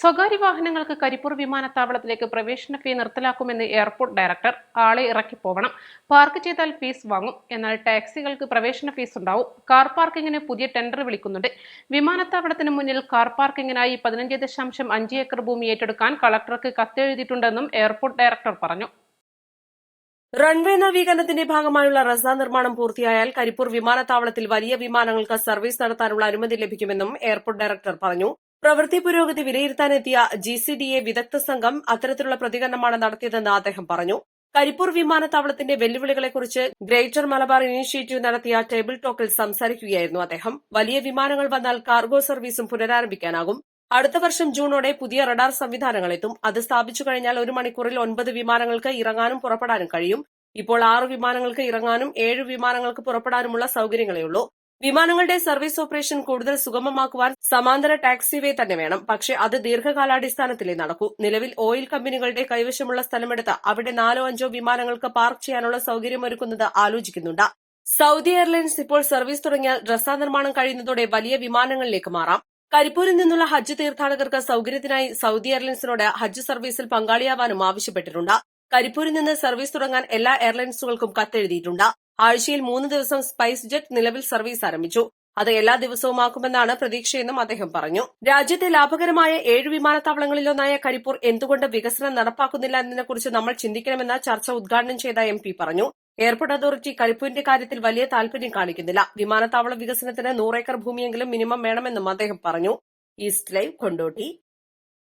സ്വകാര്യ വാഹനങ്ങൾക്ക് കരിപ്പൂർ വിമാനത്താവളത്തിലേക്ക് പ്രവേശന ഫീ നിർത്തലാക്കുമെന്ന് എയർപോർട്ട് ഡയറക്ടർ ആളെ ഇറക്കി പോകണം പാർക്ക് ചെയ്താൽ ഫീസ് വാങ്ങും. എന്നാൽ ടാക്സികൾക്ക് പ്രവേശന ഫീസ് ഉണ്ടാവും. കാർ പാർക്കിങ്ങിന് പുതിയ ടെൻഡർ വിളിക്കുന്നുണ്ട്. വിമാനത്താവളത്തിന് മുന്നിൽ കാർ പാർക്കിങ്ങിനായി പതിനഞ്ച് ദശാംശം അഞ്ച് ഏക്കർ ഭൂമി ഏറ്റെടുക്കാൻ കളക്ടർക്ക് കത്തെഴുതിയിട്ടുണ്ടെന്നും എയർപോർട്ട് ഡയറക്ടർ പറഞ്ഞു. റൺവേ നവീകരണത്തിന്റെ ഭാഗമായുള്ള റസ നിർമ്മാണം പൂർത്തിയായാൽ കരിപ്പൂർ വിമാനത്താവളത്തിൽ വലിയ വിമാനങ്ങൾക്ക് സർവീസ് നടത്താനുള്ള അനുമതി ലഭിക്കുമെന്നും എയർപോർട്ട് ഡയറക്ടർ പറഞ്ഞു. പ്രവൃത്തി പുരോഗതി വിലയിരുത്താനെത്തിയ ജി സി ഡി എ വിദഗ്ധ സംഘം അത്തരത്തിലുള്ള പ്രതികരണമാണ് നടത്തിയതെന്ന് അദ്ദേഹം പറഞ്ഞു. കരിപ്പൂർ വിമാനത്താവളത്തിന്റെ വെല്ലുവിളികളെക്കുറിച്ച് ഗ്രേറ്റർ മലബാർ ഇനീഷ്യേറ്റീവ് നടത്തിയ ടേബിൾ ടോക്കിൽ സംസാരിക്കുകയായിരുന്നു അദ്ദേഹം. വലിയ വിമാനങ്ങൾ വന്നാൽ കാർഗോ സർവീസും പുനരാരംഭിക്കാനാകും. അടുത്ത വർഷം ജൂണോടെ പുതിയ റഡാർ സംവിധാനങ്ങൾ എത്തും അത് സ്ഥാപിച്ചു കഴിഞ്ഞാൽ ഒരു മണിക്കൂറിൽ ഒൻപത് വിമാനങ്ങൾക്ക് ഇറങ്ങാനും പുറപ്പെടാനും കഴിയും. ഇപ്പോൾ ആറ് വിമാനങ്ങൾക്ക് ഇറങ്ങാനും ഏഴ് വിമാനങ്ങൾക്ക് പുറപ്പെടാനുമുള്ള സൌകര്യങ്ങളേ ഉള്ളൂ. വിമാനങ്ങളുടെ സർവീസ് ഓപ്പറേഷൻ കൂടുതൽ സുഗമമാക്കുവാൻ സമാന്തര ടാക്സിവേ തന്നെ വേണം. പക്ഷേ അത് ദീർഘകാലാടിസ്ഥാനത്തിലേ നടക്കൂ. നിലവിൽ ഓയിൽ കമ്പനികളുടെ കൈവശമുള്ള സ്ഥലമെടുത്ത് അവിടെ നാലോ അഞ്ചോ വിമാനങ്ങൾക്ക് പാർക്ക് ചെയ്യാനുള്ള സൌകര്യമൊരുക്കുന്നത് ആലോചിക്കുന്നുണ്ട്. സൗദി എയർലൈൻസ് ഇപ്പോൾ സർവീസ് തുടങ്ങിയാൽ ഡ്രസ്സ നിർമ്മാണം കഴിയുന്നതോടെ വലിയ വിമാനങ്ങളിലേക്ക് മാറാം. കരിപ്പൂരിൽ നിന്നുള്ള ഹജ്ജ് തീർത്ഥാടകർക്ക് സൌകര്യത്തിനായി സൗദി എയർലൈൻസിനോട് ഹജ്ജ് സർവീസിൽ പങ്കാളിയാവാനും ആവശ്യപ്പെട്ടിട്ടുണ്ട്. കരിപ്പൂരിൽ നിന്ന് സർവീസ് തുടങ്ങാൻ എല്ലാ എയർലൈൻസുകൾക്കും കത്തെഴുതിയിട്ടുണ്ട്. ആഴ്ചയിൽ മൂന്ന് ദിവസം സ്പൈസ് ജെറ്റ് നിലവിൽ സർവീസ് ആരംഭിച്ചു. അത് എല്ലാ ദിവസവുമാക്കുമെന്നാണ് പ്രതീക്ഷയെന്നും അദ്ദേഹം പറഞ്ഞു. രാജ്യത്തെ ലാഭകരമായ ഏഴ് വിമാനത്താവളങ്ങളിലൊന്നായ കരിപ്പൂർ എന്തുകൊണ്ട് വികസനം നടപ്പാക്കുന്നില്ല എന്നതിനെക്കുറിച്ച് നമ്മൾ ചിന്തിക്കണമെന്ന് ചർച്ച ഉദ്ഘാടനം ചെയ്ത എം പറഞ്ഞു. എയർപോർട്ട് അതോറിറ്റി കരിപ്പൂരിന്റെ കാര്യത്തിൽ വലിയ താൽപര്യം കാണിക്കുന്നില്ല. വിമാനത്താവള വികസനത്തിന് നൂറേക്കർ ഭൂമിയെങ്കിലും മിനിമം വേണമെന്നും അദ്ദേഹം പറഞ്ഞു. East Live Kondotty.